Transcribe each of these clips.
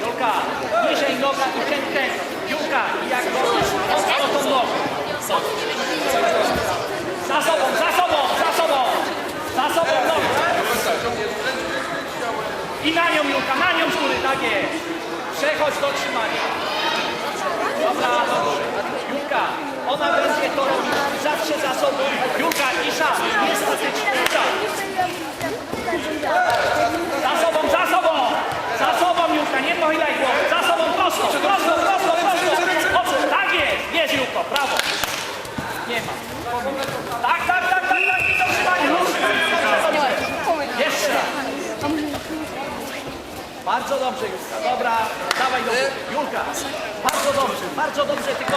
Julka, niżej noga i ten ten. Julka, i jak go mocno tą nogę. Za sobą, za sobą, za sobą. Za sobą nogę. I na nią Julka, na nią z góry, tak jest. Przechodź do trzymania. Dobra, dobrze. Prawo. Nie ma. Tak, tak, tak, tak, tak. I do trzymania. Jeszcze raz. Bardzo dobrze, Julka. Dobra, dawaj do góry. Julka, bardzo dobrze, bardzo dobrze, tylko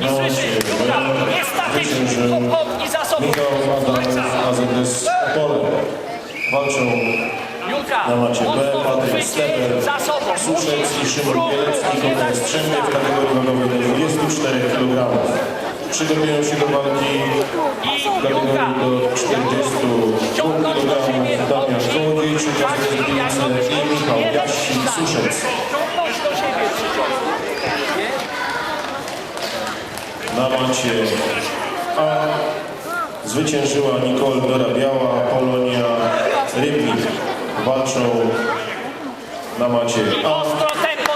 nie słyszysz. Julka, nie statycznie, hop, hop i za sobą. Walczą Julka, na macie B, Patryk Steper, za sobą. Suszec i Szymon Bielecki, dać Strzemie w kategorii wagowej do 24 kg. Przygotują się do walki w kategorii do 42 ciągnąć do siebie kg. Damian Kołodziej, trzecia Tak, z Gliwice i Michał Jaści, Suszec. Na macie A zwyciężyła Nicole Dorabiała, Polonia Rybnik. Walczą na macie A.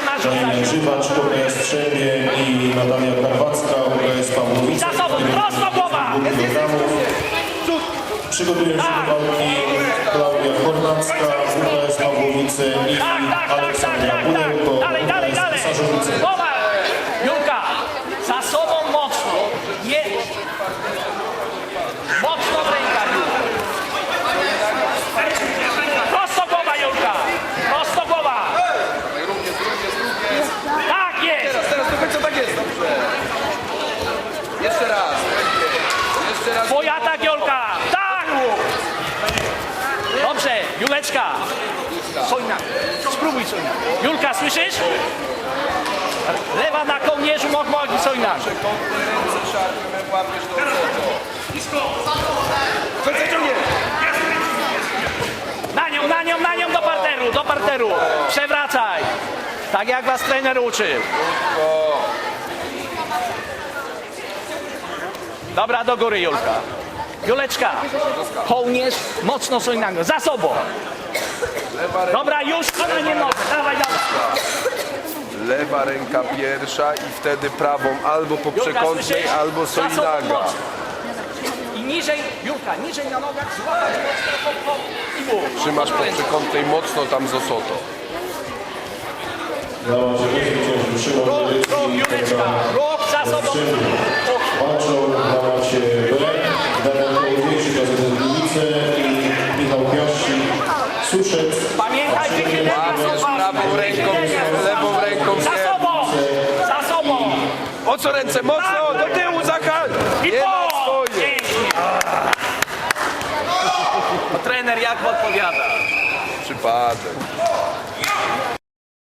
Narzucać. Grzywacz, UKS Strzemie i Natalia Karwacka, UKS Pawłowice. Za sobą, prosto głowa! Przygotują się do walki Klaudia Kornacka, UKS Pawłowice i Tak, tak, tak, tak, Aleksandra tak, Pudełko, tak. Dalej, dalej, UKS dalej. Pisarzowice. Głowa! Julka, za sobą mocno. Nie. Mocno w rękach, Julka. Prosto głowa, Julka. Prosto głowa. Tak jest. Teraz, teraz do końca tak jest, dobrze. Raz. Jeszcze raz. Twój atak, Julka! Tak! Dobrze, Juleczka. Sojna, spróbuj Sojna. Julka, słyszysz? Lewa na kołnierzu, mok, mok, Sojna. Do. Na nią, na nią, na nią do parteru, do parteru. Przewracaj. Tak jak was trener uczył. Dobra, do góry Julka. Juleczka, kołnierz, mocno Sojnago, za sobą. Lewa ręka, Dobra, już, ona nie może, dawaj, dawaj. lewa ręka pierwsza i wtedy prawą albo po przekątnej, słyszysz? albo Za sobą sojnaga. mocno. I niżej, Julka, niżej na nogach, złapać mocno, hop, hop i mów. Trzymasz po przekątnej mocno tam z osoto. B zwyciężył Szymon Ruch, Juleczka, ruch za sobą. Na macie B, Damian Kołodziej, trzecia z Gliwice i Michał Piaszczy, Suszec. Pamiętaj, wychylenia Łapiesz są ważne. prawą ręką, lewą ręką Za sobą, za sobą. O co ręce? Mocno, do tyłu, zachal! I Nie na po! swoje. No, trener jak odpowiada? Przypadek.